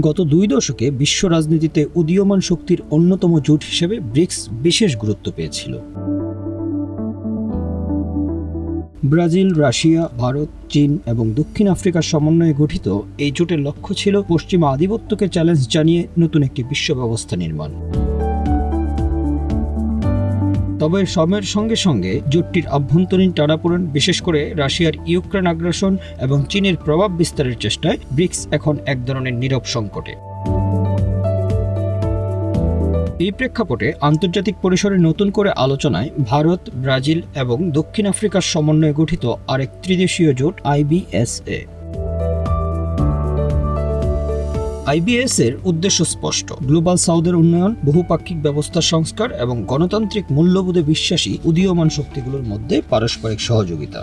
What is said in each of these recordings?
গত দুই দশকে বিশ্ব রাজনীতিতে উদীয়মান শক্তির অন্যতম জোট হিসেবে ব্রিক্স বিশেষ গুরুত্ব পেয়েছিল। ব্রাজিল, রাশিয়া, ভারত, চীন এবং দক্ষিণ আফ্রিকার সমন্বয়ে গঠিত এই জোটের লক্ষ্য ছিল পশ্চিমা আধিপত্যকে চ্যালেঞ্জ জানিয়ে নতুন একটি বিশ্ব ব্যবস্থা নির্মাণ। তবে সময়ের সঙ্গে সঙ্গে জোটটির আভ্যন্তরীণ টানাপোড়েন, বিশেষ করে রাশিয়ার ইউক্রেন আগ্রাসন এবং চীনের প্রভাব বিস্তারের চেষ্টায় ব্রিক্স এখন এক ধরনের নীরব সংকটে। এই প্রেক্ষাপটে আন্তর্জাতিক পরিসরে নতুন করে আলোচনায় ভারত, ব্রাজিল এবং দক্ষিণ আফ্রিকার সমন্বয়ে গঠিত আরেক ত্রিদেশীয় জোট আইবিএসএ। আইবিএস এর উদ্দেশ্য স্পষ্ট। গ্লোবাল সাউথের উন্নয়ন, বহুপাক্ষিক ব্যবস্থা সংস্কার এবং গণতান্ত্রিক মূল্যবোধে বিশ্বাসী উদীয়মান শক্তিগুলোর মধ্যে পারস্পরিক সহযোগিতা।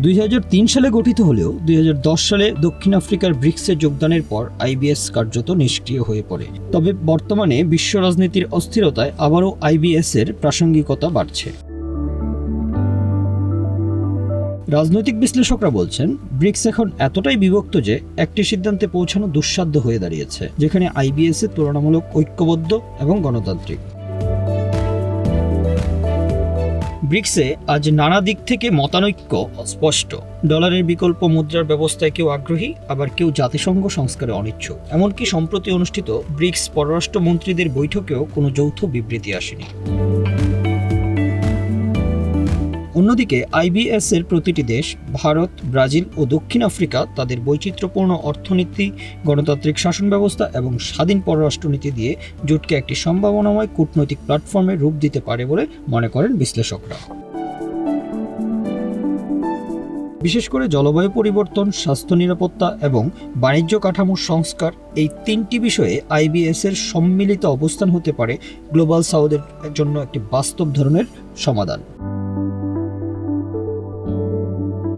দুই হাজার তিন সালে গঠিত হলেও দুই হাজার দশ সালে দক্ষিণ আফ্রিকার ব্রিক্সে যোগদানের পর আইবিএস কার্যত নিষ্ক্রিয় হয়ে পড়ে। তবে বর্তমানে বিশ্ব রাজনীতির অস্থিরতায় আবারও আইবিএস এর প্রাসঙ্গিকতা বাড়ছে। রাজনৈতিক বিশ্লেষকরা বলছেন, ব্রিক্স এখন এতটাই বিভক্ত যে একটি সিদ্ধান্তে পৌঁছানো দুঃসাধ্য হয়ে দাঁড়িয়েছে, যেখানে আইবিএস এর তুলনামূলক ঐক্যবদ্ধ এবং গণতান্ত্রিক। ব্রিক্সে আজ নানা দিক থেকে মতানৈক্য স্পষ্ট ডলারের বিকল্প মুদ্রার ব্যবস্থায় কেউ আগ্রহী, আবার কেউ জাতিসংঘ সংস্কারে অনিচ্ছুক। এমনকি সম্প্রতি অনুষ্ঠিত ব্রিক্স পররাষ্ট্রমন্ত্রীদের বৈঠকেও কোনো যৌথ বিবৃতি আসেনি। অন্যদিকে আইবিএস এর প্রতিটি দেশ, ভারত, ব্রাজিল ও দক্ষিণ আফ্রিকা তাদের বৈচিত্র্যপূর্ণ অর্থনীতি, গণতান্ত্রিক শাসন ব্যবস্থা এবং স্বাধীন পররাষ্ট্রনীতি দিয়ে জোটকে একটি সম্ভাবনাময় কূটনৈতিক প্ল্যাটফর্মে রূপ দিতে পারে বলে মনে করেন বিশ্লেষকরা। বিশেষ করে জলবায়ু পরিবর্তন, স্বাস্থ্য নিরাপত্তা এবং বাণিজ্য কাঠামোর সংস্কার এই তিনটি বিষয়ে আইবিএস এর সম্মিলিত অবস্থান হতে পারে গ্লোবাল সাউথের জন্য একটি বাস্তব ধরনের সমাধান।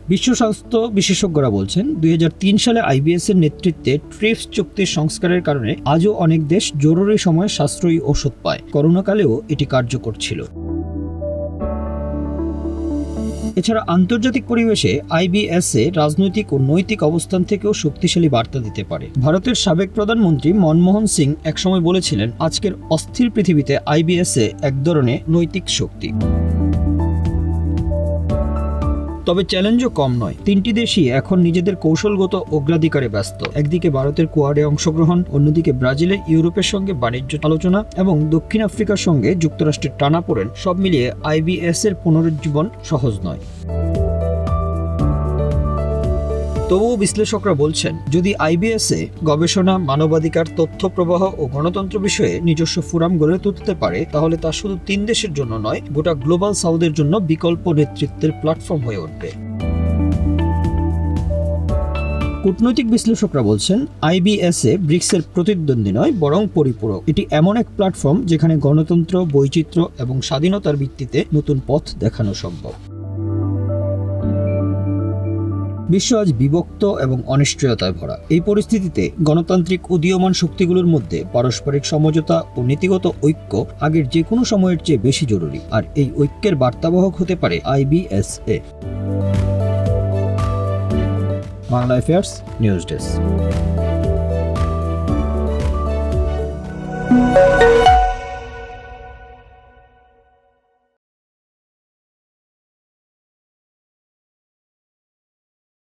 বিশ্ব স্বাস্থ্য বিশেষজ্ঞরা বলছেন, দুই হাজার তিন সালে আইবিএস এর নেতৃত্বে ট্রিপস চুক্তির সংস্কারের কারণে আজও অনেক দেশ জরুরি সময়ে সাশ্রয়ী ওষুধ পায়। করোনাকালেও এটি কার্যকর ছিল। এছাড়া আন্তর্জাতিক পরিবেশে আইবিএসএ রাজনৈতিক ও নৈতিক অবস্থান থেকেও শক্তিশালী বার্তা দিতে পারে। ভারতের সাবেক প্রধানমন্ত্রী মনমোহন সিং একসময় বলেছিলেন, আজকের অস্থির পৃথিবীতে আইবিএসএ এক ধরনের নৈতিক শক্তি। তবে চ্যালেঞ্জও কম নয়। তিনটি দেশই এখন নিজেদের কৌশলগত অগ্রাধিকারে ব্যস্ত। একদিকে ভারতের কোয়াডে অংশগ্রহণ, অন্যদিকে ব্রাজিলে ইউরোপের সঙ্গে বাণিজ্য আলোচনা এবং দক্ষিণ আফ্রিকার সঙ্গে যুক্তরাষ্ট্রের টানাপোড়েন সব মিলিয়ে আইবিএস এর পুনরুজ্জীবন সহজ নয়। তবুও বিশ্লেষকরা বলছেন, যদি আইবিএসএ গবেষণা, মানবাধিকার, তথ্য প্রবাহ ও গণতন্ত্র বিষয়ে নিজস্ব ফোরাম গড়ে তুলতে পারে, তাহলে তা শুধু তিন দেশের জন্য নয়, গোটা গ্লোবাল সাউথের জন্য বিকল্প নেতৃত্বের প্ল্যাটফর্ম হয়ে উঠবে। কূটনৈতিক বিশ্লেষকরা বলছেন আইবিএসএ ব্রিক্সের প্রতিদ্বন্দ্বী নয়, বরং পরিপূরক। এটি এমন এক প্ল্যাটফর্ম যেখানে গণতন্ত্র, বৈচিত্র্য এবং স্বাধীনতার ভিত্তিতে নতুন পথ দেখানো সম্ভব। বিশ্ব আজ বিভক্ত এবং অনিশ্চয়তায় ভরা। এই পরিস্থিতিতে গণতান্ত্রিক উদীয়মান শক্তিগুলোর মধ্যে পারস্পরিক সমঝোতা ও নীতিগত ঐক্য আগের যে কোনো সময়ের চেয়ে বেশি জরুরি, আর এই ঐক্যের বার্তাবাহক হতে পারে IBSA Bangla affairs news desk.